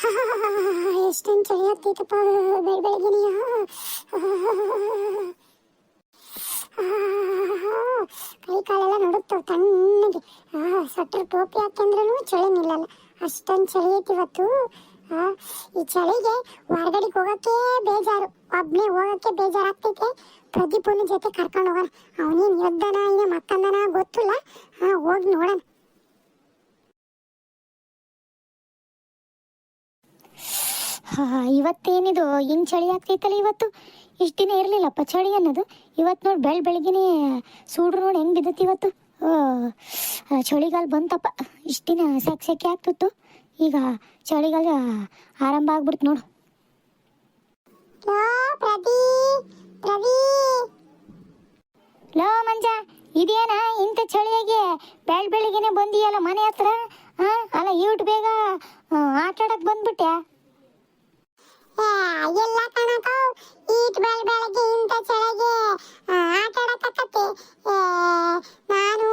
ಎಷ್ಟೊಂದು ಚಳಿ ಆಗ್ತೈತಪ್ಪ, ಬೆಳ ಬೆಳಗ್ಗೆನೆಯ ಕೈ ಕಾಲೆಲ್ಲ ನಡುತ್ತವು ತಣ್ಣಗೆ. ಸಟ್ರ ಟೋಪಿ ಹಾಕ್ಯಂದ್ರೂ ಚಳಿ ನಿಲ್ಲಲ್ಲ. ಅಷ್ಟೊಂದು ಚಳಿ ಐತಿ ಇವತ್ತು. ಈ ಚಳಿಗೆ ಹೊರಗಡೆಗೆ ಹೋಗಕ್ಕೆ ಬೇಜಾರು. ಒಬ್ನೇ ಹೋಗಕ್ಕೆ ಬೇಜಾರಾಗ್ತೈತೆ ಪ್ರದೀಪನ ಜೊತೆ ಕರ್ಕೊಂಡು ಹೋಗೋಣ. ಅವನೇನು ಎದ್ದನ ಏನೇ ಮಕ್ಕಂದನ ಗೊತ್ತಿಲ್ಲ. ಹಾಂ ಹೋಗಿ ನೋಡೋಣ. ಹಾ ಇವತ್ತೇನಿದು? ಹಿಂಗೆ ಚಳಿ ಆಗ್ತೈತಲ್ಲ ಇವತ್ತು? ಇಷ್ಟು ದಿನ ಇರಲಿಲ್ಲಪ್ಪ ಚಳಿ ಅನ್ನೋದು. ಇವತ್ತು ನೋಡಿ ಬೆಳ ಬೆಳಗ್ಗೆನೇ ಸೂಡ್ರು ನೋಡಿ ಹೆಂಗ್ ಬಿದ್ದತಿ ಇವತ್ತು? ಚಳಿಗಾಲ ಬಂತಪ್ಪ. ಇಷ್ಟು ದಿನ ಸೆಕೆ ಸೆಕೆ ಆಗ್ತಿತ್ತು. ಈಗ ಚಳಿಗಾಲ ಆರಂಭ ಆಗ್ಬಿಡ್ತು ನೋಡು. ಲೋ ಮಂಜ ಇದೇನ ಇಂಥ ಚಳಿಯಾಗೆ ಬೆಳ ಬೆಳಿಗ್ಗೆನೆ ಬಂದಿಯಲ್ಲ ಮನೆ ಹತ್ರ? ಹಾ ಅಲ್ಲ ಈಟ್ ಬೇಗ ಆಟಾಡಕ್ಕೆ ಆಟ ಆಡಕ್ ಬಂದ್ಬಿಟ್ಯಾ? ಏ, ಎಲ್ಲ ಕಣಕೋ ಈಟ್ ಬೆಳ ಬೆಳಗ್ಗೆ ಇಂಥ ಚಳಿಗೆ ಆಟ ಆಡಕತ್ತತೆ. ನಾನು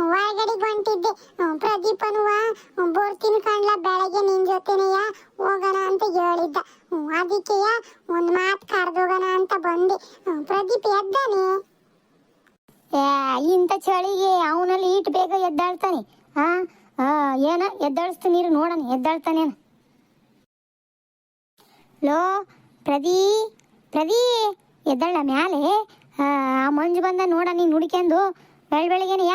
ಹೊರಗಡೆಗೆ ಹೊಂಟಿದ್ದೆ. ಹ್ಮ್, ಪ್ರದೀಪನುವ ಹ್ಮ್, ಬರ್ತೀನಿ ಕಣ್ಲ ಬೆಳಗ್ಗೆ ನಿನ್ ಜೊತೆನೆಯ ಹೋಗೋಣ ಅಂತ ಹೇಳಿದ್ದ ಹ್ಮ್, ಅದಕ್ಕೆಯ ಒಂದ್ ಮಾತು ಕರ್ದೋಗೋಣ ಅಂತ ಬಂದೆ ಹ್ಮ್, ಪ್ರದೀಪ್ ಎದ್ದಾನೆ ಏ ಇಂಥ ಚಳಿಗೆ ಅವನಲ್ಲಿ ಈಟ್ ಬೇಗ ಎದ್ದಾಳ್ತಾನೆ ಹಾ ಆ, ಏನ ಎದ್ದಾಳಿಸ್ತಾನೆ ನೀರು ನೋಡಣ ಎದ್ದಾಳ್ತಾನೆ ಲೋ ಪ್ರದೀ ಪ್ರದೀ ಎದ್ದಳ ಮ್ಯಾಲೆ, ಆ ಮಂಜು ಬಂದ ನೋಡ ನೀನು ಹುಡ್ಕ್ಯಂದು. ಬೆಳ ಬೆಳಗ್ಗೆನೆಯ?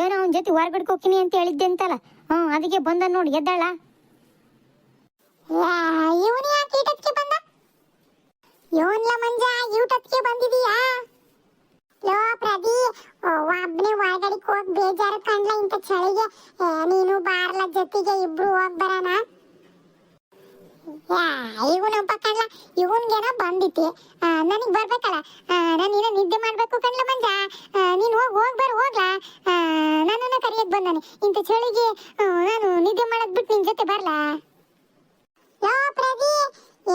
ಏನೋ ಅವನ ಜೊತೆ ಹೊರಗಡೆ ಹೋಗ್ತೀನಿ ಅಂತ ಹೇಳಿದ್ದೆ ಅಂತಲ್ಲ. ಹ್ಞೂ, ಅದಕ್ಕೆ ಬಂದ ನೋಡಿ ಎದ್ದಾಳ ಇವನು ಯಾಕೆ ಈಟತ್ಕೆ ಬಂದ? ಇವನ್ಲ ಮಂಜ ಯೂಟತ್ಗೆ ಬಂದಿದೀಯಾ? ಲೋ ಪ್ರದಿ ಒಬ್ನೇ ಹೊರಗಡೆ ಹೋಗಿ ಬೇಜಾರು ಕಂಡ್ಲ ಇಂಥ ಚಳಿಗೆ. ನೀನು ಬಾರ್ಲ ಜೊತೆಗೆ ಇಬ್ರು ಹೋಗ್ ಇವನೊಬ್ಬ ಕಣ್ಲ, ಇವನ್ಗೇನ ಬಂದಿತಿ. ನನಗೆ ಬರ್ಬೇಕಲ್ಲ? ನಾನು ಇನ್ನ ನಿದ್ದೆ ಮಾಡಬೇಕು ಕಣ್ಲ ಬಂದ ನೀನು ಹೋಗಿ, ಹೋಗ್ ಬರ್, ಹೋಗ್ಲಾ. ನನ್ನನ್ನು ಕರಿಯಕ್ ಬಂದಾನೆ. ಇಂಥ ಚಳಿಗೆ ನಾನು ನಿದ್ದೆ ಮಾಡೋದ್ ಬಿಟ್ಟು ನಿನ್ನ ಜೊತೆ ಬರಲಾ? ಯೋ ಪ್ರದಿ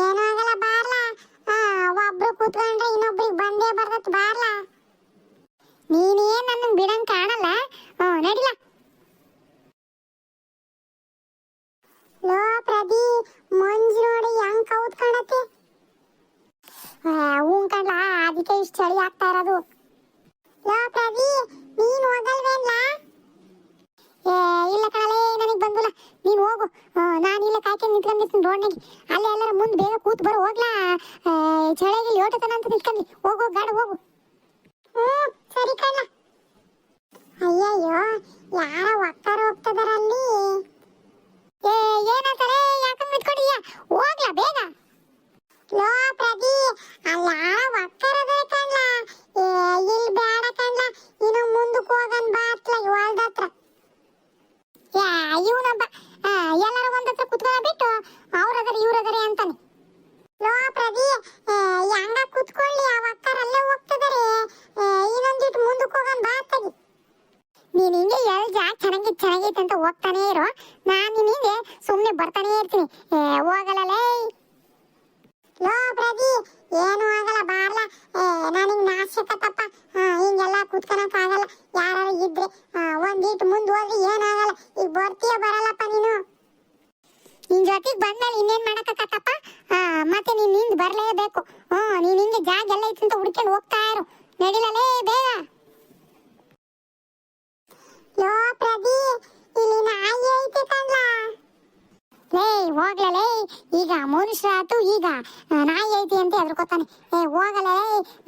ಏನೂ ಆಗಲ್ಲ, ಬಾರ್ಲ. ಒಬ್ರು ಕೂತ್ಕೊಂಡ್ರೆ ಇನ್ನೊಬ್ರಿಗೆ ಬಂದೇ ಬರ್ತತ್ ಬಾರ್ಲ. ನೀನೇ ನನ್ನ ಬಿಡಂಗ್ ಕಾಣಲ್ಲ? ನಡಿಲ. ಲೋ ಪ್ರದಿ ಮಂಜು ನೋಡಿ ಹೆಂಗ್ ಕೌತ್ಕೊಂಡತಿ ಹ್ಞೂ ಕಣ್ಲ, ಅದಕ್ಕೆ ಇಷ್ಟು ಚಳಿ ಆಗ್ತಾ ಇರೋದು. ಲೋ ಪ್ರದಿ ನೀನ್ ಹೋಗಲ್ವೇನ್ಲ ಏ, ಇಲ್ಲ ಕಣಲೇ, ನನಗೆ ಬಂದಿಲ್ಲ. ನೀನು ಹೋಗು. ನಾನು ಇಲ್ಲ ಕಾಯ್ಕೊಂಡು ನಿಂತ್ಕೊಂಡಿರ್ತೀನಿ ರೋಡ್ನಾಗಿ ಅಲ್ಲೇ ಎಲ್ಲರ ಮುಂದೆ ಬೇಗ ಕೂತ್ ಬರೋ, ಹೋಗ್ಲಾ? ಚಳಿಗೆ ಲೋಟತನ ಅಂತ ನಿಂತ್ಕೊಂಡಿ ಹೋಗು ಗಾಡ, ಹೋಗು. ಹ್ಞೂ, ಸರಿ ಕಣ್ಣ ಅಯ್ಯಯ್ಯೋ ಯಾರ ಒಕ್ಕಾರ ಹೋಗ್ತದಾರ ಅಲ್ಲಿ ಏ ಏನಂತಾರೆ ಯಾಕಂಗ್ ನಿಂತ್ಕೊಂಡಿದ್ಯಾ ಹೋಗ್ಲಾ ಬೇಗ ಲೋ ಪ್ರದಿ ಅಲ್ಲ ಒಕ್ಕರದ ಕಣ್ಲ ಏ ಇಲ್ಲಿ ಬೇಡ ಕಣ್ಲ ಇನ್ನು ಮುಂದಕ್ಕೆ ಹೋಗನ್ ಬಾ ಅತ್ಲ ಹೊಲ್ದತ್ರ ಯಾ ಇವನೊಬ್ಬ ಎಲ್ಲರ ಒಂದತ್ರ ಕುತ್ಕೊಂಡ ಬಿಟ್ಟು ಅವ್ರಗರ ಇವ್ರಗರ ಅಂತಾನೆ ಲೋ ಪ್ರದಿ ಹೆಂಗ ಕುತ್ಕೊಳ್ಳಿ ಆ ಅಕ್ಕರಲ್ಲೇ ಹೋಗ್ತಿದಾರೆ ಇನ್ನೊಂದಿಟ್ಟು ಮುಂದಕ್ಕೆ ಹೋಗನ್ ಬಾ ಅತ್ತಗಿ ನೀನ್ ಹಿಂಗೆ ಎಲ್ ಜಾ ಚೆನ್ನಾಗಿ ಚೆನ್ನಾಗೈತೆ ಅಂತ ಹೋಗ್ತಾನೆ ಇರೋ ನಾನು ನಿನ್ ಹಿಂಗೆ ಸುಮ್ಮನೆ ಬರ್ತಾನೆ ಇರ್ತೀನಿ ಏ, ಹೋಗಲ್ಲಲೇ ಲೋ ಪ್ರದಿ ಏನು ಆಗಲ್ಲ ಬಾರ್ಲ. ನನಗೆ ನಾಶಕತ್ತಪ್ಪ ಹಿಂಗೆಲ್ಲ ಕುತ್ಕೊಳಕ್ ಆಗಲ್ಲ. ಯಾರು ಇದ್ರೆ ಒಂದೀಟ್ ಮುಂದೆ ಹೋದ್ರೆ ಏನಾಗಲ್ಲ ಈಗ ಬರ್ತೀಯ ಬರಲ್ಲಪ್ಪ ನೀನು. ನಿನ್ ಜೊತೆಗೆ ಬಂದ್ಮೇಲೆ ಇನ್ನೇನ್ ಮಾಡಕ್ಕಾಗತ್ತಪ್ಪ ಮತ್ತೆ ನೀನ್ ನಿಂದ್ ಬರ್ಲೇಬೇಕು. ಹ್ಮ್ ನೀನ್ ಹಿಂಗೆ ಜಾಗ ಎಲ್ಲ ಇತ್ತಂತ ಹುಡ್ಕೊಂಡು ಹೋಗ್ತಾ ಇರು. ನಡಿಲಲೇ ಬೇಗ. ಲೋ ಪ್ರದಿ ಇಲ್ಲಿ ನಾಯಿ ಐತೆ ಕಣ್ಲ. ಲೇ ಹೋಗ್ಲೇ ಈಗ ಮನುಷ್ಯ ಆತು, ಈಗ ನಾಯಿ ಐತಿ ಅಂತ ಹೆದರ್ಕೋತಾನೆ. ಏ, ಹೋಗಲೇ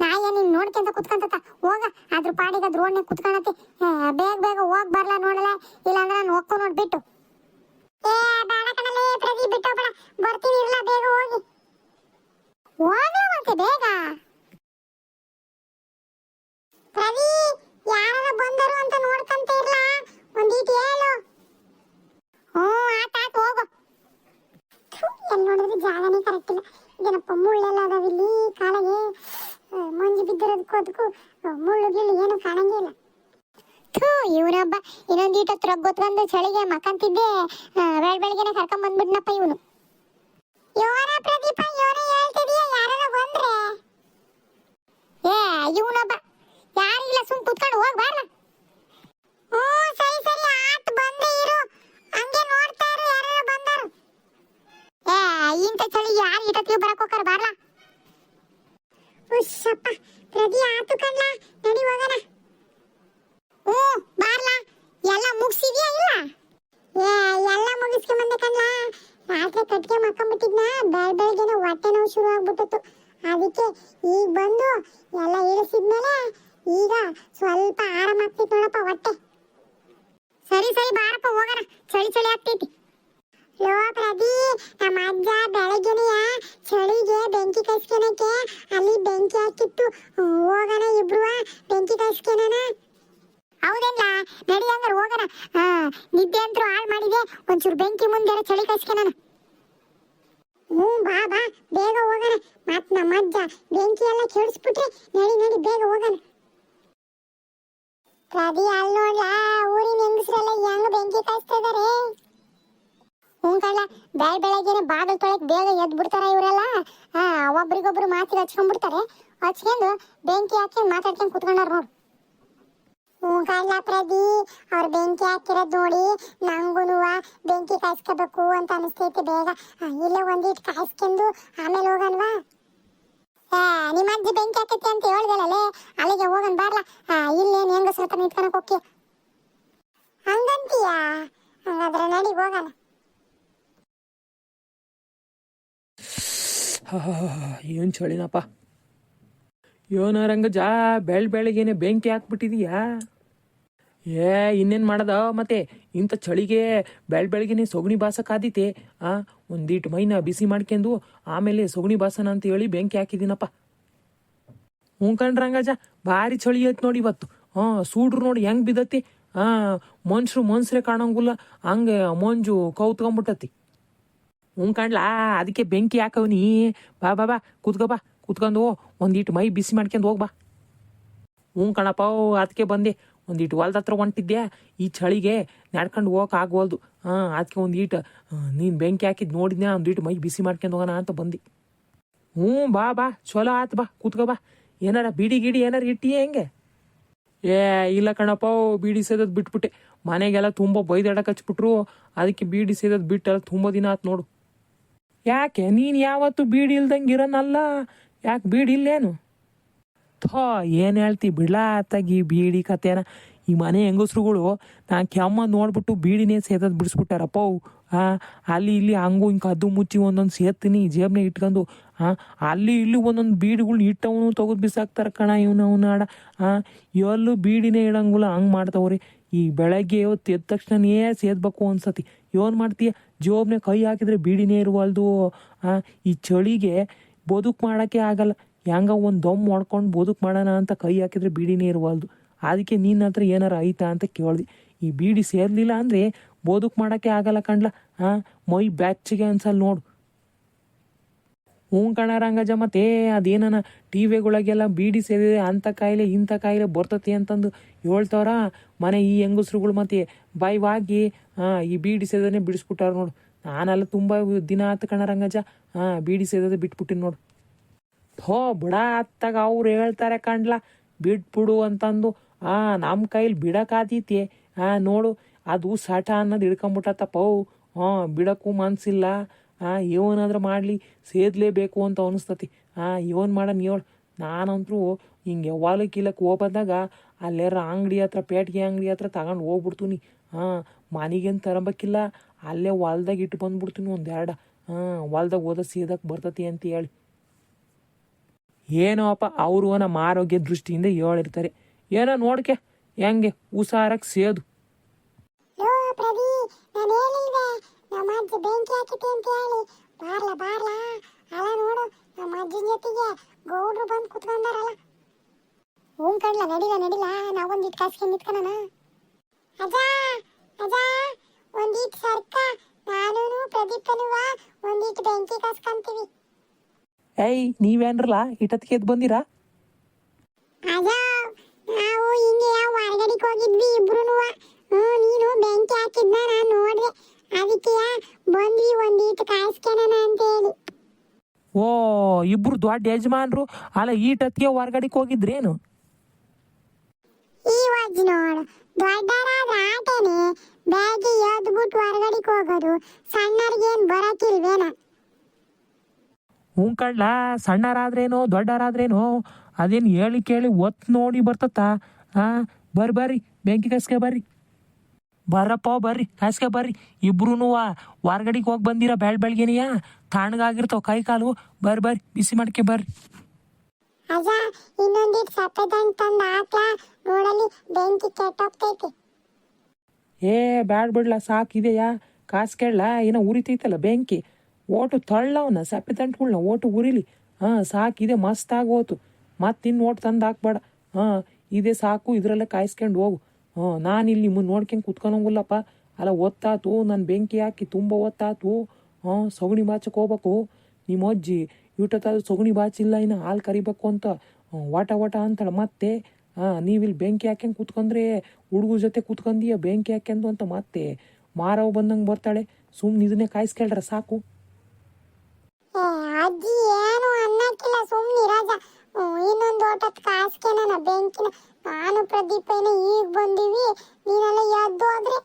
ನಾಯಿ ನೀನ್ ನೋಡ್ಕೊಂತ ಕುತ್ಕೊಂತ ಹೋಗ ಅದ್ರ ಪಾಡಿಗೆ ಅದ್ರ ರೋಡ್ನಾಗ ಕುತ್ಕೊಳತಿ ಬೇಗ ಬೇಗ ಹೋಗ್ ಬರ್ಲಾ ನೋಡಲ, ಇಲ್ಲಾಂದ್ರೆ ನಾನು ಹೋಗ್ಕೊ ನೋಡ್ಬಿಟ್ಟು ಏ, ಬೇಡ ಕಣಲೇ ಪ್ರದಿ ಬಿಟ್ಟೋಗ್ಬೇಡ ಬರ್ತೀನಿ, ಇರ್ಲ, ಬೇಗ ಹೋಗಿ. ಹೋಗ್ಲ ಮತ್ತೆ ಬೇಗ? ಪ್ರದಿ ಯಾರ ಬಂದರು ಅಂತ ನೋಡ್ಕಂತ ಇರ್ಲ? ಒಂದೀಟ್ ಹೇಳು. ಹ್ಞೂ ಆತ ಆತ, ಹೋಗು. ಎಲ್ಲಿ ನೋಡಿದ್ರೆ ಜಾಗನೇ ಕರೆಕ್ಟ್ ಇಲ್ಲ. ಇದೇನಪ್ಪ ಮುಳ್ಳೆಲ್ಲ ಅದಾವ ಇಲ್ಲಿ, ಕಾಲಿಗೆ ಮಂಜು ಬಿದ್ದಿರೋದಕ್ಕೂ ಅದಕ್ಕೂ ಮುಳ್ಳು ಗಿಳ್ಳು ಏನು ಕಾಣಂಗಿಲ್ಲ ಥೂ, ಇವನೊಬ್ಬ ಇನ್ನೊಂದೀಟ ಹತ್ರ ಗೊತ್ಕೊಂಡು ಚಳಿಗೆ ಮಕ್ಕಂತಿದ್ದೆ ಬೆಳ ಬೆಳಗ್ಗೆನೆ ಕರ್ಕೊಂಡ್ ಬಂದ್ಬಿಟ್ನಪ್ಪ ಇವನು. ಯೋನ ಪ್ರದೀಪ, ಯೋನ ಹೇಳ್ತಿದೀಯ? ಯಾರ ಬಂದ್ರೆ? ಏ, ಇವನೊಬ್ಬ. ಯಾರಿಲ್ಲ ಸುಮ್ ಕುತ್ಕೊಂಡು ಹೋಗ್ಬಾರ್ಲ ಹ್ಞೂ ಸರಿ ಸರಿ ಆತ್ ಬಂದೆ ಇರು ಹಂಗೆ ನೋಡ್ತಾ ಇರು ಯಾರು ಬಂದರು ಇಟ್ಟತ್ತೀವಿ ಬರಕ್ ಹೋಗಾರ ಬಾರ್ಲಾ? ಉಶ್ಶಪ್ಪ ಪ್ರದಿ ಆತು ಕಣ್ಲ, ನಡಿ ಹೋಗಣ. ಓ, ಬಾರ್ಲಾ, ಎಲ್ಲ ಮುಗಿಸಿದ್ಯಾ ಇಲ್ಲ? ಏ, ಎಲ್ಲ ಮುಗಿಸ್ಕೊಂಬಂದೆ ಕಣ್ಲ. ರಾತ್ರಿ ಕಟ್ಗೆ ಮಕ್ಕೊಂಬಿಟ್ಟಿದ್ನ, ಬೆಳ್ ಬೆಳಗ್ಗೆನೆ ಹೊಟ್ಟೆ ನೋವು ಶುರು ಆಗ್ಬಿಟ್ಟಿತ್ತು. ಅದಕ್ಕೆ ಈಗ ಬಂದು ಎಲ್ಲ ಇಳಿಸಿದ್ಮೇಲೆ ಈಗ ಸ್ವಲ್ಪ ಆರಾಮ ಆಗ್ತೈತಿ ನೋಡಪ್ಪ ಹೊಟ್ಟೆ. ಸರಿ ಸರಿ, ಬಾರಪ್ಪ, ಹೋಗೋಣ. ಚಳಿ ಚಳಿ ಆಗ್ತೈತಿ. ಲೋ ಪ್ರದಿ ನಮ್ಮ ಅಜ್ಜ ಬೆಳಗ್ಗೆನೆಯ ಚಳಿಗೆ ಬೆಂಕಿ ಕಾಯಿಸ್ಕೊಳಕ್ಕೆ ಅಲ್ಲಿ ಬೆಂಕಿ ಹಾಕಿತ್ತು. ಹೋಗೋಣ ಇಬ್ರು ಬೆಂಕಿ ಕಾಯಿಸ್ಕೊಳಣ ಹೌದೇನ್ಲ? ನಡಿ ಅಂದ್ರೆ ಹೋಗೋಣ. ನಿದ್ದೆ ಅಂತೂ ಹಾಳು ಮಾಡಿದೆ. ಒಂಚೂರು ಬೆಂಕಿ ಮುಂದೆ ಚಳಿ ಕಾಯಿಸ್ಕೊಳಣ ಹ್ಞೂ, ಬಾ ಬಾ, ಬೇಗ ಹೋಗೋಣ. ಮತ್ ನಮ್ಮ ಅಜ್ಜ ಬೆಂಕಿ ಎಲ್ಲ ಕೆಡಿಸ್ಬಿಟ್ರೆ ನಡಿ ನಡಿ, ಬೇಗ ಹೋಗೋಣ. ಪ್ರದಿ ಅಲ್ಲಿ ನೋಡ್ಲಾ, ಊರಿನ ಹೆಂಗಸ್ರೆಲ್ಲ ಹೆಂಗ್ ಬೆಂಕಿ ಕಾಯಿಸ್ತಾ ಇದಾರೆ? ಹ್ಞೂ ಕಳ್ಳ ಬೆಳ ಬೆಳಗ್ಗೆನೆ ಬಾಗಿಲು ತೊಳಕ್ ಬೇಗ ಎದ್ದು ಬಿಡ್ತಾರ ಇವರೆಲ್ಲ ಒಬ್ರಿಗೊಬ್ರು ಮಾತಿಗೆ ಹಚ್ಕೊಂಡ್ಬಿಡ್ತಾರೆ. ಹಚ್ಕೊಂಡು ಬೆಂಕಿ ಹಾಕಿ ಮಾತಾಡ್ಕೊಂಡು ಕುತ್ಕೊಂಡಾರ ನೋಡು. ಹ್ಞೂ ಪ್ರದಿ, ಅವ್ರು ಬೆಂಕಿ ಹಾಕಿರೋದು ನೋಡಿ ನಂಗೂ ಬೆಂಕಿ ಕಾಯಿಸ್ಕೋಬೇಕು ಅಂತ ಅನಿಸ್ತೈತೆ ಬೇಗ. ಇಲ್ಲ ಒಂದಿಟ್ಟು ಕಾಯಿಸ್ಕೊಂಡು ಆಮೇಲೆ ಹೋಗಲ್ವಾ ನಿಮ್ಮ ಅಜ್ಜಿ ಬೆಂಕಿ ಹಾಕೈತಿ ಅಂತ ಹೇಳ್ದಲ್ಲೇ ಅಲ್ಲಿಗೆ ಹೋಗನ್ ಬಾರ್ಲ? ಇಲ್ಲೇನು ಹೆಂಗಸ್ರ ಹತ್ರ ನಿಂತ್ಕೊಳಕ್ ಹೋಗ್ತೀಯ ಹಂಗಂತೀಯಾ? ಹಂಗಾದ್ರೆ ನಡಿ, ಹೋಗೋಣ. ಏನು ಚಳಿನಪ್ಪ? ಯೋನ ರಂಗಜ ಬೆಳ್ ಬೆಳಗ್ಗೆನೆ ಬೆಂಕಿ ಹಾಕ್ಬಿಟ್ಟಿದೀಯಾ? ಏ, ಇನ್ನೇನು ಮಾಡದ? ಮತ್ತೆ ಇಂಥ ಚಳಿಗೆ ಬೆಳ್ ಬೆಳಗ್ಗೆನೆ ಸೊಗಣಿ ಬಾಸಕ್ಕಾದೀತೆ ಆ, ಒಂದೀಟು ಮೈನ ಬಿಸಿ ಮಾಡ್ಕೊಂಡು ಆಮೇಲೆ ಸೊಗಣಿ ಬಾಸನ ಅಂತ ಹೇಳಿ ಬೆಂಕಿ ಹಾಕಿದ್ದೀನಪ್ಪ ಹ್ಞೂ ಕಣ್ರಂಗಜ ಭಾರಿ ಚಳಿ ಐತೆ ನೋಡಿ ಇವತ್ತು. ಹಾಂ, ಸೂಡ್ರು ನೋಡಿ ಹೆಂಗೆ ಬಿದ್ದತಿ? ಹಾಂ ಮನುಷ್ಯರು ಮನ್ಸ್ರೆ ಕಾಣಂಗಿಲ್ಲ. ಹಂಗೆ ಮಂಜು ಕೌತ್ಕೊಂಬಿಟ್ಟತಿ. ಹ್ಞೂ ಕಾಣ್ಲಾ, ಅದಕ್ಕೆ ಬೆಂಕಿ ಹಾಕವ್ನಿ ಬಾ ಬಾ ಬಾ, ಕೂತ್ಕೋ, ಬಾ, ಕೂತ್ಕೊಂಡು ಒಂದಿಟ್ಟು ಮೈ ಬಿಸಿ ಮಾಡ್ಕೊಂಡು ಹೋಗ್ಬಾ ಹ್ಞೂ ಕಣಪ್ಪ ಅದಕ್ಕೆ ಬಂದೆ. ಒಂದಿಟ್ಟು ಹೊಲ್ದ ಹತ್ರ ಹೊಂಟಿದ್ದೆ ಈ ಚಳಿಗೆ ನಡ್ಕೊಂಡು ಹೋಗಕ್ಕೆ ಆಗೋಲ್ದು ಹಾಂ ಅದಕ್ಕೆ ಒಂದಿಟ್ಟು ನೀನು ಬೆಂಕಿ ಹಾಕಿದ್ ನೋಡಿದ್ನೆ ಒಂದಿಟ್ಟು ಮೈ ಬಿಸಿ ಮಾಡ್ಕೊಂಡು ಹೋಗೋಣ ಅಂತ ಬಂದು. ಹ್ಞೂ, ಬಾ ಬಾ, ಚಲೋ ಆತು, ಬಾ, ಕೂತ್ಕೋ, ಬಾ. ಏನಾರ ಬಿಡಿ ಗಿಡಿ ಏನಾರು ಇಟ್ಟಿಯೇ ಹೆಂಗೆ? ಏ, ಇಲ್ಲ ಕಣಪ್ಪ ಬೀಡಿ ಸೇದೋದು ಬಿಟ್ಬಿಟ್ಟೆ. ಮನೆಗೆಲ್ಲ ತುಂಬ ಬೈದಾಡಕ್ಕೆ ಹಚ್ಬಿಟ್ರು. ಅದಕ್ಕೆ ಬೀಡಿ ಸೇದೋದು ಬಿಟ್ಟೆಲ್ಲ ತುಂಬ ದಿನ ಆಯ್ತು ನೋಡು. ಯಾಕೆ? ನೀನು ಯಾವತ್ತು ಬೀಡಿ ಇಲ್ದಂಗೆ ಇರೋನಲ್ಲ ಯಾಕೆ ಬೀಡಿ ಇಲ್ಲೇನು ಥೋ, ಏನು ಹೇಳ್ತಿ? ಬಿಡ್ಲಾ ತಗಿ ಬೀಡಿ ಕತೆನ ಈ ಮನೆ ಹೆಂಗಸ್ರುಗಳು ನಾನು ಕೆಮ್ಮ ನೋಡ್ಬಿಟ್ಟು ಬೀಡಿನೇ ಸೇದದ್ ಬಿಡಿಸ್ಬಿಟ್ಟಾರಪ್ಪ ಅವು. ಅಲ್ಲಿ ಇಲ್ಲಿ ಹಂಗು ಹಿಂಗೆ ಕದ್ದು ಮುಚ್ಚಿ ಒಂದೊಂದು ಸೇರ್ತೀನಿ ಜೇಬ್ನಾಗ ಇಟ್ಕೊಂಡು ಹಾಂ ಅಲ್ಲಿ ಇಲ್ಲಿ ಒಂದೊಂದು ಬೀಡಿಗಳ್ನ ಇಟ್ಟವನು ತೆಗೆದು ಬಿಸಾಕ್ತಾರ ಕಣ ಇವನು, ಅವನ ಆಡ ಹಾಂ ಎಲ್ಲೂ ಬೀಡಿನೇ ಇಡಂಗಿಲ್ಲ, ಹಂಗೆ ಮಾಡ್ತಾವ್ರಿ. ಈ ಬೆಳಗ್ಗೆ ಹೊತ್ತು ಎದ್ದ ತಕ್ಷಣನೇ ಸೇದ್ಬೇಕು ಅನ್ಸತಿ. ಏನು ಮಾಡ್ತೀಯ? ಜೋಬ್ನೆ ಕೈ ಹಾಕಿದ್ರೆ ಬೀಡಿನೇ ಇರುವಲ್ದು. ಈ ಚಳಿಗೆ ಬದುಕು ಮಾಡೋಕ್ಕೆ ಆಗಲ್ಲ. ಹೆಂಗ ಒಂದು ದಮ್ ಮಾಡ್ಕೊಂಡು ಬದುಕು ಮಾಡೋಣ ಅಂತ ಕೈ ಹಾಕಿದ್ರೆ ಬೀಡಿನೇ ಇರುವಲ್ದು. ಅದಕ್ಕೆ ನಿನ್ನ ಹತ್ರ ಏನಾರ ಐತಾ ಅಂತ ಕೇಳ್ದೆ. ಈ ಬೀಡಿ ಸೇರ್ಲಿಲ್ಲ ಅಂದರೆ ಬದುಕು ಮಾಡೋಕ್ಕೆ ಆಗಲ್ಲ ಕಣ್ಲ ಹಾಂ ಮೈ ಬ್ಯಾಚ್ಗೆ ಅನ್ಸಲ್ಲ ನೋಡು. ಹ್ಞೂ ಕಣ ಮತ್ತೆ ಅದೇನನ ಟಿ ವಿಗಳಿಗೆಲ್ಲ ಬೀಡಿ ಸೇದಿದೆ ಅಂಥ ಕಾಯಿಲೆ ಇಂಥ ಕಾಯಿಲೆ ಬರ್ತತಿ ಅಂತಂದು ಹೇಳ್ತಾರ ಮನೆ ಈ ಹೆಂಗಸ್ರುಗಳು ಮತ್ತೆ ಬಾಯ್ವಾಗಿ ಹಾಂ ಈ ಬೀಡಿ ಸೇದನೆ ಬಿಡಿಸ್ಬಿಟ್ಟಾರ ನೋಡು. ನಾನೆಲ್ಲ ತುಂಬ ದಿನ ಆತ ಕಣ ರಂಗಜ ಹಾಂ ಬೀಡಿ ಸೇದೋದು ಬಿಟ್ಬಿಟ್ಟಿನಿ ನೋಡು. ಹೋ ಬಿಡ ಅತ್ತಾಗ ಅವ್ರು ಹೇಳ್ತಾರೆ ಕಂಡ್ಲ ಬಿಟ್ಬಿಡು ಅಂತಂದು. ಆ ನಮ್ಮ ಕೈಲಿ ಬಿಡಕ್ಕಾದೀತಿ ಆ, ನೋಡು, ಅದು ಸಾಟ ಅನ್ನೋದು ಹಿಡ್ಕೊಂಬಿಟ್ಟತ್ತಪ್ಪ. ಅವು ಹಾಂ, ಬಿಡೋಕ್ಕೂ ಮನ್ಸಿಲ್ಲ. ಆ, ಇವನಾದರೂ ಮಾಡಲಿ, ಸೇದಲೇಬೇಕು ಅಂತ ಅನಿಸ್ತತಿ. ಆ, ಇವನ್ ಮಾಡನ್ ಹೇಳು ನಾನಂತರೂ ಹಿಂಗೆ ಯಾವಾಗಲೂ ಕೀಲಕ್ಕೆ ಹೋಗ್ಬಂದಾಗ ಅಲ್ಲೆರ ಅಂಗಡಿ ಹತ್ರ, ಪೇಟಿಗೆ ಅಂಗಡಿ ಹತ್ರ ತಗೊಂಡು ಹೋಗ್ಬಿಡ್ತೀನಿ. ಹಾಂ ಮನೆಗೇನು ತರಬೇಕಿಲ್ಲ. ಅಲ್ಲೇ ಹೊಲ್ದಾಗ ಇಟ್ಟು ಬಂದ್ಬಿಡ್ತೀನಿ ಒಂದೆರಡು. ಹಾಂ ಹೊಲ್ದಾಗ ಓದೋ ಸೀದಕ್ಕೆ ಬರ್ತತಿ ಅಂತ ಹೇಳಿ. ಏನೋ ಅಪ್ಪ, ಅವರು ನಮ್ಮ ಆರೋಗ್ಯ ದೃಷ್ಟಿಯಿಂದ ಹೇಳಿರ್ತಾರೆ ಏನೋ ನೋಡ್ಕೆ, ಹೆಂಗೆ ಹುಷಾರಾಗಿ ಸೇದು. ನಮ್ಮ ಅಜ್ಜಿ ಬೆಂಕಿ ಹಾಕಿತಿ ಅಂತ ಹೇಳಿ. ಬಾರ್ಲ ಬಾರ್ಲ. ಅಲ್ಲ ನೋಡು ನಮ್ಮ ಅಜ್ಜಿನ ಜೊತೆಗೆ ಗೌಡ್ರು ಬಂದು ಕುತ್ಕೊಂಡಾರಲ್ಲ. ಹ್ಞೂ ಕಣ್ಲ ನಡಿಲ ನಡಿಲ. ನಾವೊಂದಿಟ್ಟು ಕಾಸ್ಕೊಂಡು ನಿಂತ್ಕೊಳ್ಳೋಣ ಅಜ್ಜ ಅಜ್ಜ ಒಂದಿಟ್ಟು ಸರ್ಕ. ನಾನು ಪ್ರದೀಪನುವ ಒಂದಿಟ್ಟು ಬೆಂಕಿ ಕಾಸ್ಕೊಂತೀವಿ. ಏಯ್ ನೀವೇನ್ರಲ್ಲ ಇಟ್ಟತ್ಕೆ ಎದ್ದು ಬಂದಿರಾ? ಅಜ್ಜ ನಾವು ಹಿಂಗೆ ಹೊರಗಡೆಗೆ ಹೋಗಿದ್ವಿ ಇಬ್ರು ಹ್ಞೂ ನೀನು ಬೆಂಕಿ ಹಾಕಿದ್ನ ನಾನು ನೋಡಿದೆ. ಅದಕ್ಕೆ ಬಂದ್ವಿ ಒಂದೀಟ್ ಕಾಯಿಸ್ಕೊಳ್ಳೋಣ ಅಂತ ಹೇಳಿ ಓ ಇಬ್ರು ದೊಡ್ಡ ಯಜಮಾನ್ರು ಅಲ್ಲ ಈಟತ್ಗೆ ಹೊರಗಡೆಗೆ ಹೋಗಿದ್ರೇನು? ಈ ವಜ್ಜ ನೋಡು ದೊಡ್ಡರಾದ ಆಟೇನೆ ಬ್ಯಾಗಿ ಎದ್ಬಿಟ್ಟು ಹೊರಗಡೆಗೆ ಹೋಗೋದು ಸಣ್ಣವ್ರಿಗೇನು ಬರಕಿಲ್ವೇನ? ಹ್ಞೂ ಕಳ್ಳ ಸಣ್ಣರಾದ್ರೇನೋ ದೊಡ್ಡರಾದ್ರೇನೋ ಅದೇನು ಹೇಳಿ ಕೇಳಿ ಒತ್ತು ನೋಡಿ ಬರ್ತತ್ತ? ಹಾಂ ಬರ್ರಿ ಬರ್ರಿ ಬೆಂಕಿ ಕಸ್ಕೆ ಬರ್ರಿ. ಬರ್ರಪ್ಪ ಬರ್ರಿ ಕಾಸ್ಕೆ ಬರ್ರಿ. ಇಬ್ರು ವಾರ್ಗಡಿಗೆ ಹೋಗಿ ಬಂದಿರ ಬೆಳ್ ಬೆಳ್ಗೆನೆಯ ತಣ್ಣಗಾಗಿರ್ತಾವ ಕೈ ಕಾಲು ಬರ್ರಿ ಬರ್ರಿ ಬಿಸಿ ಮಾಡ್ಕೆ ಬರ್ರಿ. ಅಜ್ಜ ಇನ್ನೊಂದಿಟ್ಟು ಸಪ್ಪೆದಂಡ್ ತಂದು ಹಾಕ್ಲಾ. ನೋಡಲಿ ಬೆಂಕಿ ಕೆಟ್ಟೋಗ್ತೈತಿ. ಏ ಬ್ಯಾಡ್ ಬಿಡ್ಲ ಸಾಕಿದೆಯಾ ಕಾಸು ಕೇಳ ಏನೋ ಉರಿತೈತಲ್ಲ ಬೆಂಕಿ. ಓಟು ತಳ್ಳವನ ಸಪ್ಪೆ ತಂಟ್ಗಳನ್ನ ಓಟು ಉರಿಲಿ. ಹಾಂ ಸಾಕಿದೆ ಮಸ್ತಾಗಿ ಆಗೋತು ಮತ್ತಿನ್ನು ಓಟು ತಂದು ಹಾಕ್ಬೇಡ. ಹಾಂ ಇದೆ ಸಾಕು ಇದರಲ್ಲೇ ಕಾಯಿಸ್ಕೊಂಡು ಹೋಗು. ಹಾಂ ನಾನು ಇಲ್ಲಿ ನಿಮ್ಮನ್ನು ನೋಡ್ಕೊಂಡು ಕುತ್ಕೊಳಂಗಿಲ್ಲಪ್ಪ. ಅಲ್ಲ, ಒತ್ತಾತು, ನಾನು ಬೆಂಕಿ ಹಾಕಿ ತುಂಬ ಒತ್ತಾತು. ಹಾಂ ಸಗಣಿ ಬಾಚಕ್ಕೆ ಹೋಗ್ಬೇಕು. ನಿಮ್ಮ ಅಜ್ಜಿ ಇಟ್ಟತ್ತಾದ್ರು ಸಗಣಿ ಬಾಚಿಲ್ಲ, ಇನ್ನು ಹಾಲು ಕರಿಬೇಕು ಅಂತ. ವಾಟ ವಾಟ ಅಂತಾಳೆ. ಮತ್ತೆ, ಹಾಂ, ನೀವಿಲ್ಲಿ ಬೆಂಕಿ ಹಾಕ್ಯಂಗೆ ಕೂತ್ಕೊಂಡ್ರೆ ಹುಡುಗರ ಜೊತೆ ಕೂತ್ಕೊಂಡೀಯ ಬೆಂಕಿ ಹಾಕ್ಯಂದು ಅಂತ ಮತ್ತೆ ಮಾರವ್ ಬಂದಂಗೆ ಬರ್ತಾಳೆ. ಸುಮ್ಮನೆ ಇದನ್ನೇ ಕಾಯಿಸ್ಕೊಳ್ರ, ಸಾಕು. ಅಜ್ಜಿ, ಏನು ಅನ್ನಕ್ಕಿಲ್ಲ. ಸುಮ್ಮನೆ ರಾಜ ಇನ್ನೊಂದು ಓಟದ ಕಾಸ್ಕೆ ಬೆಂಕಿನ ನಾನು ಪ್ರದೀಪ ಏನೇ ಈಗ ಬಂದೀವಿ ನೀನೆಲ್ಲ ಯಾದ್ದು ಆದ್ರೆ?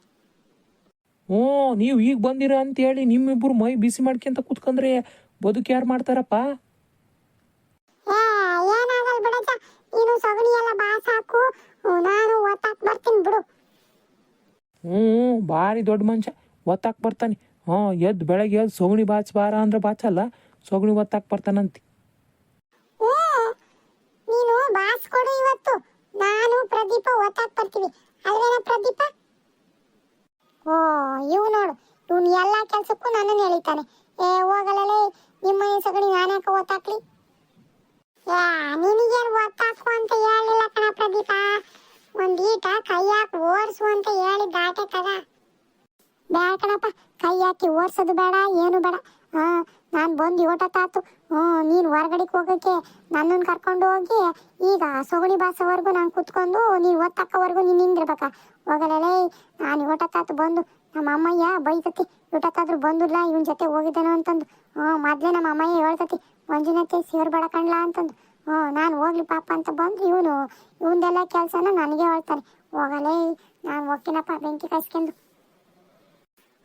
ಹ್ಞೂ ನೀವು ಈಗ ಬಂದಿರ ಅಂತೇಳಿ ನಿಮ್ಮಿಬ್ಬರು ಮೈ ಬಿಸಿ ಮಾಡ್ಕೊಂತ ಕೂತ್ಕೊಂಡ್ರೆ ಬದುಕು ಯಾರು ಮಾಡ್ತಾರಪ್ಪ? ಏ ಏನಾಗಲ್ಲ ಬಿಡಜ್ಜ? ನೀನು ಸಗಣಿ ಎಲ್ಲ ಬಾಸ್ ಹಾಕು ನಾನು ಒತ್ತಾಕ್ ಬರ್ತೀನಿ ಬಿಡು. ಹ್ಞೂ ಭಾರಿ ದೊಡ್ಡ ಮನುಷ್ಯ. ಒತ್ತಾಕ್ ಬರ್ತಾನೆ. ಹ್ಞೂ ಎದ್ದು ಬೆಳಗ್ಗೆ ಎದ್ದು ಸೊಗಣಿ ಬಾಚ್ ಬಾರ ಅಂದ್ರೆ ಬಾಚಲ್ಲ ಸೊಗಣಿ ಒತ್ತಾಕ್ ಬರ್ತಾನಂತಿ. ಹ್ಞೂ ನೀನು ಬಾಸ್ ಕೊಡು ಇವತ್ತು. ನಾನು ಪ್ರದೀಪ ಒತ್ತಾಕ್ ಬರ್ತೀವಿ. ಅಲ್ವೇನ ಪ್ರದೀಪ? ಓ ಇವ್ ನೋಡು. ಇವ್ನು ಎಲ್ಲ ಕೆಲ್ಸಕ್ಕೂ ನನ್ನನ್ನು ಎಳಿತಾನೆ. ಏ ಹೋಗಲೇ ನಿಮ್ಮ ಸಗಣಿ ನಾನ್ಯಾಕೆ ಒತ್ತಾಕ್ಲಿ ಯಾ, ನಿನಗೇನು ಒತ್ತಾಕು ಅಂತ ಹೇಳಿಲ್ಲ ಕಣ ಪ್ರದೀಪ. ಒಂದು ಈಟ ಕೈ ಹಾಕಿ ಓಡಿಸು ಅಂತ ಹೇಳಿ ದಾಟೆ ಬೇಡ ಕಣಪ್ಪ, ಕೈ ಹಾಕಿ ಓಡಿಸೋದು ಬೇಡ, ಏನು ಬೇಡ. ಹಾ ನಾನು ಬಂದು ತಾತು ಹ್ಞೂ, ನೀನು ಹೊರಗಡೆಗೆ ಹೋಗೋಕ್ಕೆ ನನ್ನನ್ನು ಕರ್ಕೊಂಡು ಹೋಗಿ, ಈಗ ಸೊಗಣಿ ಬಾಸವರೆಗೂ ನಾನು ಕುತ್ಕೊಂಡು ನೀನು ಒತ್ತಕ್ಕವರೆಗೂ ನೀನು ನಿಂದಿರ್ಬೇಕ. ಹೋಗಲೇ ನಾನು ತಾತು ಬಂದು, ನಮ್ಮ ಅಮ್ಮಯ್ಯ ಬೈತತಿ ಊಟಕ್ಕಾದ್ರೂ ಬಂದಿಲ್ಲ, ಇವನ್ ಜೊತೆ ಹೋಗಿದ್ದೇನೋ ಅಂತಂದು. ಹ್ಞೂ, ಮೊದಲೇ ನಮ್ಮ ಅಮ್ಮಯ್ಯ ಹೇಳ್ತತಿ ಮಂಜುನತೆ ಸೇರ್ಬೇಡ ಕಣ್ಲ ಅಂತಂದು. ಹ್ಞೂ, ನಾನು ಹೋಗ್ಲಿ ಪಾಪ ಅಂತ ಬಂದು ಇವನು ಇವಂದೆಲ್ಲ ಕೆಲಸನ ನನಗೆ ಹೇಳ್ತಾನೆ. ಹೋಗಲೇ, ನಾನು ಹೋಗ್ತೀನಪ್ಪ, ಬೆಂಕಿ ಕಾಯಿಸ್ಕೊಂಡು.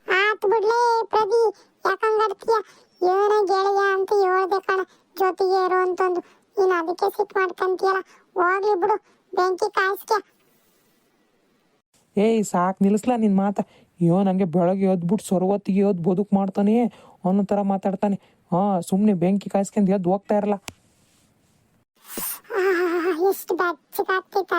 ಆತ್ ಬಿಡ್ಲೇ ಪ್ರದಿ ಯಾಕಂಗಾಡ್ತೀಯ ಏನ ಗೆಳೆಯ ಅಂತ ಹೇಳ್ದೆ ಕಣ ಜೊತೆಗೆ ಇರುವಂತಂದು ನೀನು ಅದಕ್ಕೆ ಸಿಟ್ ಮಾಡ್ಕಂತೀಯಲ್ಲ? ಹೋಗ್ಲಿ ಬಿಡು ಬೆಂಕಿ ಕಾಯಿಸ್ಕೆ ಏಯ್ ಸಾಕು ನಿಲ್ಲಿಸ್ಲಾ ನಿನ್ನ ಮಾತ. ಅಯ್ಯೋ ನನಗೆ ಬೆಳಗ್ಗೆ ಎದ್ಬಿಟ್ಟು ಸೊರವತ್ತಿಗೆ ಎದ್ದು ಬದುಕು ಮಾಡ್ತಾನೆ ಅನ್ನೋ ಥರ ಮಾತಾಡ್ತಾನೆ. ಹಾಂ ಸುಮ್ಮನೆ ಬೆಂಕಿ ಕಾಯಿಸ್ಕೊಂಡು ಎದ್ದು ಹೋಗ್ತಾ ಇರಲ್ಲ ಎಷ್ಟು ಬೆಚ್ಚಗಾಗ್ತಿತ್ತು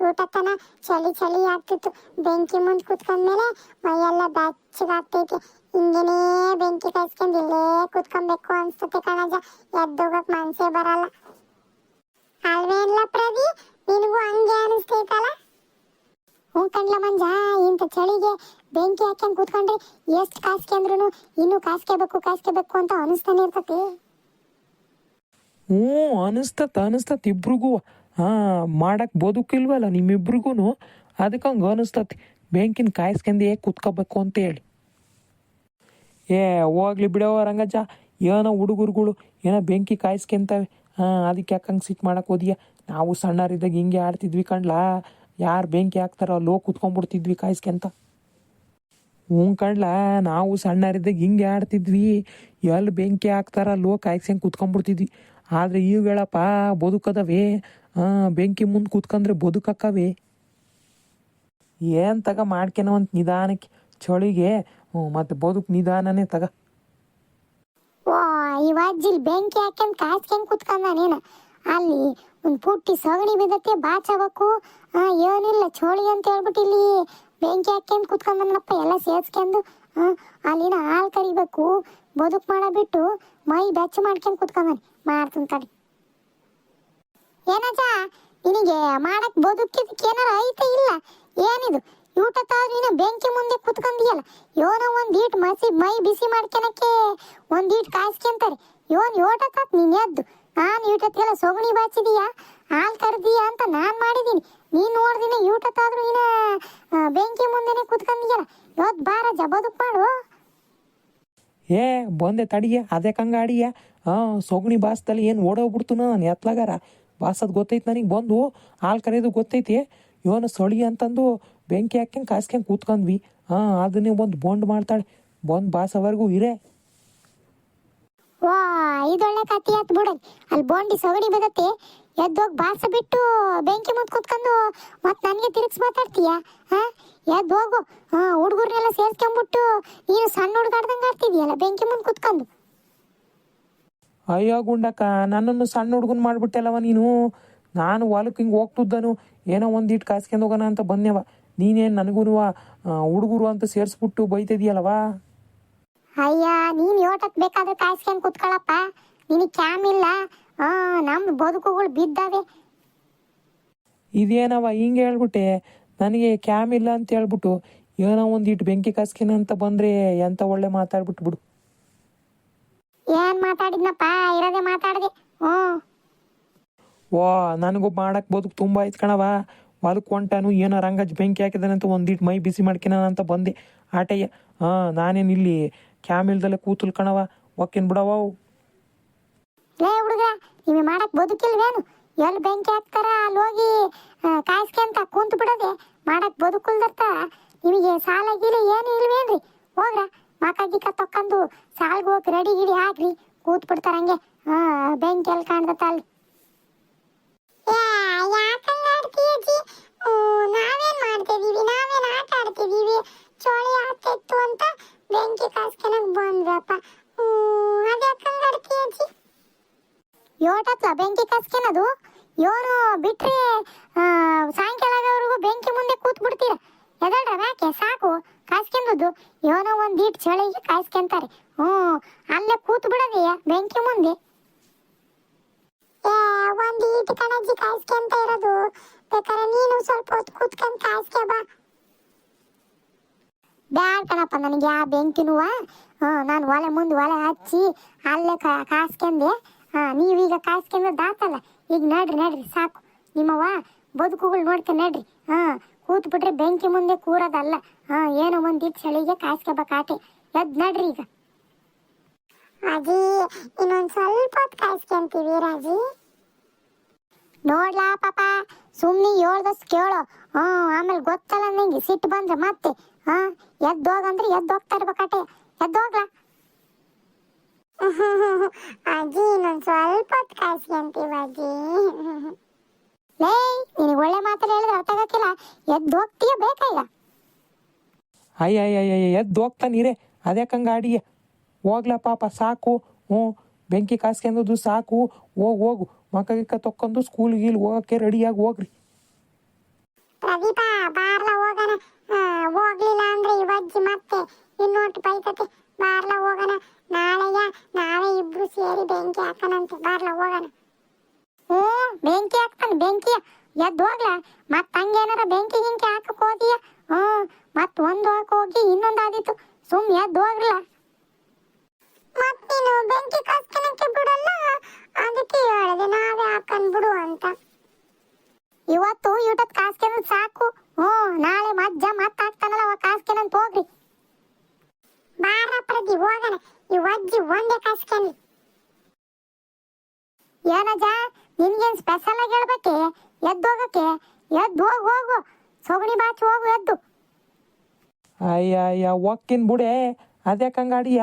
ಊಟತನ ಚಳಿ ಚಳಿ ಆಗ್ತಿತ್ತು. ಬೆಂಕಿ ಮುಂದೆ ಕುತ್ಕೊಂಡ್ಮೇಲೆ ಮೈಯೆಲ್ಲ ಬೆಚ್ಚಗಾಗ್ತೈತಿ ಹಿಂಗೇನೇ ಬೆಂಕಿ ಕಾಯಿಸ್ಕೊಂಡು ಇಲ್ಲೇ ಕುತ್ಕೊಬೇಕು ಅನ್ಸುತ್ತೆ ಕಣಜ. ಎದ್ದೋಗಕ್ ಮನ್ಸೇ ಬರಲ್ಲ. ಅಲ್ವೇನ್ಲ ಪ್ರದಿ ನಿನಗೂ ಹಂಗೆ ಅನಿಸ್ತೈತಲ್ಲ? ಹ್ಞೂ ಕಣ್ಲ ಮಂಜ ಇಂಥ ಚಳಿಗೆ ಬೆಂಕಿ ಹಾಕ್ಯಂಗೆ ಕೂತ್ಕೊಂಡ್ರೆ ಎಷ್ಟು ಕಾಸ್ಕೊಂಡ್ರು ಇನ್ನೂ ಕಾಸ್ಕೋಬೇಕು ಕಾಸ್ಕೋಬೇಕು ಅಂತ ಅನಿಸ್ತಾನೆ ಇರ್ತತಿ. ಹ್ಞೂ, ಅನಿಸ್ತತ್ ಅನಿಸ್ತತ್ ಇಬ್ರಿಗೂ. ಹಾಂ ಮಾಡಕ್ಕೆ ಬದುಕಿಲ್ವಲ್ಲ ನಿಮ್ಮಿಬ್ರಿಗೂ ಅದಕ್ಕೆ ಹಂಗೆ ಅನಿಸ್ತತಿ. ಬೆಂಕಿನ ಕಾಯಿಸ್ಕೊಂಡೇ ಕುತ್ಕೋಬೇಕು ಅಂತ ಹೇಳಿ. ಏ, ಹೋಗ್ಲಿ ಬಿಡೋ ರಂಗಜ್ಜ. ಏನೋ ಹುಡುಗರುಗಳು, ಏನೋ ಬೆಂಕಿ ಕಾಯಿಸ್ಕೊಂತವೆ ಹಾಂ, ಅದಕ್ಕೆ ಯಾಕೆ ಹಂಗೆ ಸಿಟ್ಟು ಮಾಡಕ್ಕೆ ಹೋದಿಯ? ನಾವು ಸಣ್ಣರಿದ್ದಾಗ ಹಿಂಗೆ ಆಡ್ತಿದ್ವಿ ಕಣ್ಲಾ. ಯಾರು ಬೆಂಕಿ ಹಾಕ್ತಾರೋ ಲೋ ಕುತ್ಕೊಂಡ್ಬಿಡ್ತಿದ್ವಿ ಕಾಯಿಸ್ಕೊಂತ ಹ್ಞೂ ಕಣ್ಲಾ, ನಾವು ಸಣ್ಣರಿದ್ದಾಗ ಹಿಂಗೆ ಆಡ್ತಿದ್ವಿ. ಎಲ್ಲಿ ಬೆಂಕಿ ಹಾಕ್ತಾರ ಲೋ ಕಾಯಿಸ್ಕೊಂಡು ಕುತ್ಕೊಂಡ್ಬಿಡ್ತಿದ್ವಿ. ಆದರೆ ಈಗ ಹೇಳಪ್ಪ ಬದುಕದವೆ ಹಾಂ ಬೆಂಕಿ ಮುಂದೆ ಕೂತ್ಕಂದ್ರೆ ಬದುಕಕ್ಕವೆ. ಏನು ತಗ ಮಾಡ್ಕೆನೋ ಅಂತ ನಿಧಾನಕ್ಕೆ. ಚಳಿಗೆ ಮತ್ತೆ ಬದುಕು ನಿಧಾನನೇ ತಗ. ಓ ಇವಜ್ಜಿಲ್ ಬೆಂಕಿ ಹಾಕ್ಯಂಡ್ ಕಾಯ್ಸ್ಕೊಂಡ್ ಕುತ್ಕೊಂಡ ನೀನು. ಅಲ್ಲಿ ಒಂದು ಪುಟ್ಟಿ ಸಗಣಿ ಬಿದ್ದತ್ತೆ ಬಾಚಬೇಕು ಏನಿಲ್ಲ, ಚೋಳಿ ಅಂತ ಹೇಳ್ಬಿಟ್ಟು ಇಲ್ಲಿ ಬೆಂಕಿ ಹಾಕ್ಯಂಡ್ ಕೂತ್ಕೊಂಡನಪ್ಪ ಎಲ್ಲ ಸೇರ್ಸ್ಕೊಂಡು ಅಲ್ಲಿನ ಹಾಲು ಕರಿಬೇಕು, ಬದುಕು ಮಾಡಬಿಟ್ಟು ಮೈ ಬೆಚ್ಚ ಮಾಡ್ಕೊಂಡು ಕುತ್ಕೊಂಡಾನೆ ಮಾಡ್ತೀನಿ ತಡಿ. ಏನಜ್ಜ ನಿನಗೆ ಮಾಡಕ್ ಬದುಕಿದಕ್ಕೆ ಏನಾರ ಐತೆ ಇಲ್ಲ? ಏನಿದು? ಊಟ ನೀನು ಬೆಂಕಿ ಮುಂದೆ ಕುತ್ಕೊಂಡಿಯಲ್ಲ ಯೋನ ಒಂದ್ ಈಟ್ ಮಸಿ ಮೈ ಬಿಸಿ ಮಾಡ್ಕೊಳಕ್ಕೆ ಒಂದ್ ಈಟ್ ಕಾಯಿಸ್ಕೊಂತಾರೆ ಯೋನ್ ಯೋಟತ್ತಾತ್ ನೀನ್ ಎದ್ದು. ನಾನು ಯೂಟತ್ಗೆಲ್ಲ ಸೊಗಣಿ ಬಾಚಿದೀಯಾ? ಹಾಲ್ ಕರ್ದೀಯ ಅಂತ ನಾನ್ ಮಾಡಿದೀನಿ. ನೀನ್ ನೋಡ್ದಿನ ಯೂಟತ್ತಾದ್ರೂ ನೀನ ಬೆಂಕಿ ಮುಂದೆನೆ ಕುತ್ಕೊಂಡಿಯಲ್ಲ ಇವತ್ತು ಬಾರ ಬದುಕು ಮಾಡು. ಏ, ಬಂದೆ ತಡಿಯ, ಅದೇ ಕಂಗ ಹಾ ಹಾಂ ಸೊಗಣಿ ಬಾಸ್ದಲ್ಲಿ ಏನು ಓಡೋಗ್ಬಿಡ್ತು ನಾನು, ಎತ್ಲಾಗಾರ? ಬಾಸದ್ ಗೊತ್ತೈತೆ ನನಗೆ. ಬಂದು ಹಾಲು ಕರೆಯೋದು ಗೊತ್ತೈತಿ. ಇವನು ಸೊಳಿ ಅಂತಂದು ಬೆಂಕಿ ಹಾಕ್ಯಂಗೆ ಕಾಸ್ಕ್ಯಂಗೆ ಕೂತ್ಕೊಂಡ್ವಿ. ಹಾಂ, ಅದನ್ನೇ ಒಂದು ಬೋಂಡ್ ಮಾಡ್ತಾಳೆ. ಬಂದು ಬಾಸವರೆಗೂ ಇರೇ. ವಾ ಇದೊಳ್ಳೆ ಕತಿ ಆತ್ ಬಿಡಲ್ ಅಲ್ಲಿ ಬೋಂಡಿ ಸಗಣಿ ಬದತ್ತೆ. ಎದ್ದೋಗಿ ಬಾಸ ಬಿಟ್ಟು ಬೆಂಕಿ ಮುಂದೆ ಕುತ್ಕೊಂಡು ಮತ್ತೆ ನನಗೆ ತಿರುಗಿಸಿ ಮಾತಾಡ್ತೀಯ? ಹಾ ಎದ್ದು ಹೋಗು ಹಾಂ, ಹುಡುಗರ್ನೆಲ್ಲ ಸೇರ್ಸ್ಕೊಂಬಿಟ್ಟು ನೀನು ಸಣ್ಣ ಹುಡುಗಾಡ್ದಂಗೆ ಆಡ್ತಿದ್ಯಲ್ಲ, ಬೆಂಕಿ ಮುಂದೆ ಕುತ್ಕೊಂಡು. ಅಯ್ಯೋ ಗುಂಡಕ್ಕ ನನ್ನನ್ನು ಸಣ್ಣ ಹುಡುಗನ್ ಮಾಡ್ಬಿಟ್ಟೆಲ್ಲವ ನೀನು? ನಾನು ಹೊಲಕ್ಕೆ ಹಿಂಗೆ ಹೋಗ್ತಿದ್ದನು. ಏನೋ ಒಂದಿಟ್ಟು ಕಾಸ್ಕೊಂಡು ಹೋಗೋಣ ಅಂತ ಬಂದೆವ. ನೀನೇನು ನನಗೂ ಹುಡುಗರು ಅಂತ ಸೇರಿಸ್ಬಿಟ್ಟು ಬೈತಿದೀಯಲ್ಲವ? ಅಯ್ಯ ನೀನು ಯೋಟಕ್ ಬೇಕಾದ್ರೆ ಕಾಯಿಸ್ಕೊಂಡು ಕುತ್ಕೊಳಪ್ಪ. ನಿನಗೆ ಕ್ಯಾಮ್ ಇಲ್ಲ. ನಮ್ಮ ನಮ್ ಬದುಕುಗಳು ಬಿದ್ದಾವೆ. ಇದೇನವ ಹಿಂಗೆ ಹೇಳ್ಬಿಟ್ಟೆ? ನನಗೆ ಕ್ಯಾಮ್ ಇಲ್ಲ ಅಂತ ಹೇಳ್ಬಿಟ್ಟು ಏನೋ ಒಂದಿಟ್ಟು ಬೆಂಕಿ ಕಾಸ್ಕಿನ ಅಂತ ಬಂದರೆ ಎಂಥ ಒಳ್ಳೆ ಮಾತಾಡ್ಬಿಟ್ಟು ಬಿಡು ಏನ್ ಮಾತಾಡಿದ್ನಪ್ಪ? ಇರೋದೇ ಮಾತಾಡ್ದೆ. ಓ ವಾ ನನಗೂ ಮಾಡಕ್ಕೆ ಬದುಕು ತುಂಬ ಆಯ್ತು ಕಣವ ಹೊಲಕ್ಕೆ ಹೊಂಟಾನು ಏನೋ ರಂಗಜ್ ಬೆಂಕಿ ಹಾಕಿದಾನಂತ ಒಂದಿಟ್ಟು ಮೈ ಬಿಸಿ ಮಾಡ್ಕಿನ ಅಂತ ಬಂದೆ. ಆಟಯ್ಯ ಹಾಂ ನಾನೇನು ಇಲ್ಲಿ ಕ್ಯಾಮ್ ಕೂತುಲ್ ಕೂತಲ್ ಕಣವ ಒಕ್ಕೇನು ಬಿಡವ ಲೇ ಹುಡುಗ ನಿಮಗೆ ಮಾಡಕ್ ಬದುಕಿಲ್ವೇನು? ಎಲ್ಲಿ ಬೆಂಕಿ ಹಾಕ್ತಾರ ಅಲ್ಲಿ ಹೋಗಿ ಕಾಯಿಸ್ಕೊಂತ ಕುಂತು ಬಿಡದೆ ಮಾಡಕ್ ಬದುಕುಲ್ದತ್ತ ನಿಮಗೆ ಸಾಲ ಗೀಲ ಏನು ಇಲ್ವೇನ್ರಿ? ಹೋಗ್ರ. ಮಕ ಗಿಕ್ಕ ತಕ್ಕೊಂಡು ಸಾಲ್ಗೆ ಹೋಗಿ ರೆಡಿ ಗಿಡಿ ಹಾಕ್ರಿ. ಕೂತ್ ಬಿಡ್ತಾರ ಹಂಗೆ. ಹಾ ಬೆಂಕಿ ಎಲ್ಲಿ ಕಾಣ್ದತ್ತ ಅಲ್ಲಿ? ನಾವೇನ್ ಮಾಡ್ತಿದೀವಿ? ನಾವೇನ್ ಆಟ ಆಡ್ತಿದೀವಿ? ಚೋಳಿ ಆಗ್ತಿತ್ತು ಅಂತ ಬೆಂಕಿ ಕಾಸ್ಕೊಳಕ್ ಬಂದ್ರಪ್ಪ. ಯೋಟತ್ಲ ಬೆಂಕಿ ಕಸ್ಕೆನದು ಇವರು ಬಿಟ್ರೆ ಆ, ಸಾಯಂಕಾಲ ಆಗೋವರೆಗೂ ಬೆಂಕಿ ಮುಂದೆ ಕೂತ್ ಬಿಡ್ತೀರ ಎದಳ್ರ ಯಾಕೆ? ಸಾಕು. ಕಾಯ್ಸ್ಕೊಂಡದ್ದು ಏನೋ ಒಂದ್ ಈಟ್ ಚಳಿಗೆ ಕಾಯ್ಸ್ಕೊಂತಾರೆ ಹ್ಮ್ ಅಲ್ಲೇ ಕೂತ್ ಬಿಡದೆಯ? ಬೆಂಕಿ ಮುಂದೆ? ಒಂದು ಈಟ್ ಕಣಜ್ಜಿ ಕಾಯಿಸ್ಕೊಂತ ಇರೋದು. ಬೇಕಾದ್ರೆ ನೀನು ಸ್ವಲ್ಪ ಹೊತ್ತು ಕೂತ್ಕೊಂಡ್ ಕಾಯ್ಸ್ಕೆ ಬಾ ಬ್ಯಾಡ ಕಣಪ್ಪ ನನಗೆ ಆ ಬೆಂಕಿನುವ ಹ್ಞೂ ನಾನು ಒಲೆ ಮುಂದೆ ಒಲೆ ಹಚ್ಚಿ ಅಲ್ಲೇ ಕಾ ಕಾಸ್ಕೊಂಡೆ ಹಾ ನೀವೀಗ ಕಾಯಿಸ್ಕೊಂಡದ್ದು ಆತಲ್ಲ ಈಗ ನಡ್ರಿ ನಡ್ರಿ ಸಾಕು. ನಿಮ್ಮವ್ವ ಬದುಕುಗಳು ನೋಡ್ಕೊಂಡು ನಡ್ರಿ. ಹಾ ಕೂತ್ ಬಿಟ್ರೆ ಬೆಂಕಿ ಮುಂದೆ ಕೂರೋದಲ್ಲ. ಹಾ ಏನೋ ಒಂದಿಟ್ಟು ಚಳಿಗೆ ಕಾಯಿಸ್ಕೋಬೇಕಾಟೆ ಎದ್ ನಡ್ರಿ ಈಗ. ಅಜಿ ಇನ್ನೊಂದ್ ಸ್ವಲ್ಪ ಹೊತ್ತು ಕಾಯಿಸ್ಕೊಂತೀವಿ ರಾಜಿ. ನೋಡ್ಲಾ ಪಾಪ ಸುಮ್ನೆ ಹೇಳ್ದಸ್ ಕೇಳು. ಹ್ಞೂ ಆಮೇಲೆ ಗೊತ್ತಲ್ಲ ನಿಂಗೆ ಸಿಟ್ಟು ಬಂದ್ರೆ ಮತ್ತೆ. ಹಾ ಎದ್ದೋಗಂದ್ರೆ ಎದ್ದೋಗ್ತಾ ಇರ್ಬೇಕಾಟೆ ಎದ್ದೋಗ್ಲಾ ಅಜ್ಜಿ ಇನ್ನೊಂದು ಸ್ವಲ್ಪ ಹೊತ್ತು ಕಾಯಿಸ್ಕೊಂತೀವಿ ಅಜ್ಜಿ ಲೇ ನಿನಗೆ ಒಳ್ಳೆ ಎದ್ದು ಹೋಗ್ತೀಯ ಬೇಕಾ ಈಗ? ಅಯ್ಯ ಅಯ್ಯ ಅಯ್ಯ ಎದ್ದು ಹೋಗ್ತಾ ನೀರೇ ಅದ್ಯಾಕಂಗೆ ಆಡಿಯ ಹೋಗ್ಲ ಪಾಪ ಸಾಕು. ಹ್ಞೂ ಬೆಂಕಿ ಕಾಸ್ಕೊಂಡು ಸಾಕು. ಹೋಗು ಹೋಗು. ಮಕ್ಕ ಗಿಕ್ಕ ತೊಕ್ಕೊಂಡು ಸ್ಕೂಲ್ ಗೀಲ್ ಹೋಗಕ್ಕೆ ರೆಡಿಯಾಗಿ ಹೋಗ್ರಿ. ಪ್ರದೀಪ ಬಾರ್ಲ ಹೋಗಣ. ಹೋಗ್ಲಿಲ್ಲ ಅಂದ್ರೆ ಇವಜ್ಜಿ ಮತ್ತೆ. ಇನ್ನೊಟ್ಟು ಬೈತತೆ. ಬಾರ್ಲ ಹೋಗಣ. ನಾಳೆಯ ನಾವೇ ಇಬ್ರು ಸೇರಿ ಬೆಂಕಿ ಹಾಕಣಂತೆ ಬಾರ್ಲ ಹೋಗಣ. ಓ ಬೆಂಕಿ ಹಾಕ್ತಾನೆ ಬೆಂಕಿ ಎದ್ದು ಹೋಗ್ಲಾ? ಮತ್ ಹಂಗೇನಾರ ಬೆಂಕಿ ಗಿಂಕಿ ಹಾಕಕ್ ಹೋದಿಯ ಹ್ಮ್ ಮತ್ ಒಂದು ಹಾಕ ಹೋಗಿ ಇನ್ನೊಂದ್ ಆದಿತ್ತು. ಸುಮ್ ಎದ್ದು ಹೋಗ್ಲಾ? ಮತ್ತೀನು ಬೆಂಕಿ ಕಾಸ್ಕನಕ್ಕೆ ಬಿಡಲ್ಲ? ಅದಕ್ಕೆ ಹೇಳಿದೆ ನಾವೇ ಹಾಕೊಂಡ್ ಬಿಡು ಅಂತ. ಇವತ್ತು ಯೂಟತ್ ಕಾಸ್ಕೆನ ಸಾಕು. ಹ್ಮ್ ನಾಳೆ ಮಜ್ಜ ಮತ್ ಹಾಕ್ತಾನಲ್ಲ ಅವ ಕಾಸ್ಕೆನಂತ ಹೋಗ್ರಿ ಬಾರ ಪ್ರದಿ ಹೋಗೋಣ. ಇವಜ್ಜಿ ಒಂದೇ ಕಾಸ್ಕೊಂಡ್ಲಿ ಏನಜ್ಜ ನಿನ್ಗೇನ್ ಸ್ಪೆಷಲ್ ಆಗಿ ಹೇಳ್ಬೇಕೆ? ಎದ್ದು ಹೋಗಕ್ಕೆ? ಎದ್ದು ಹೋಗು ಹೋಗು. ಸೊಗಣಿ ಬಾಚಿ, ಹೋಗು, ಎದ್ದು. ಅಯ್ಯ ಅಯ್ಯ ಒಕ್ಕಿನ್ ಬುಡೆ. ಅದೇ ಆಡಿಯ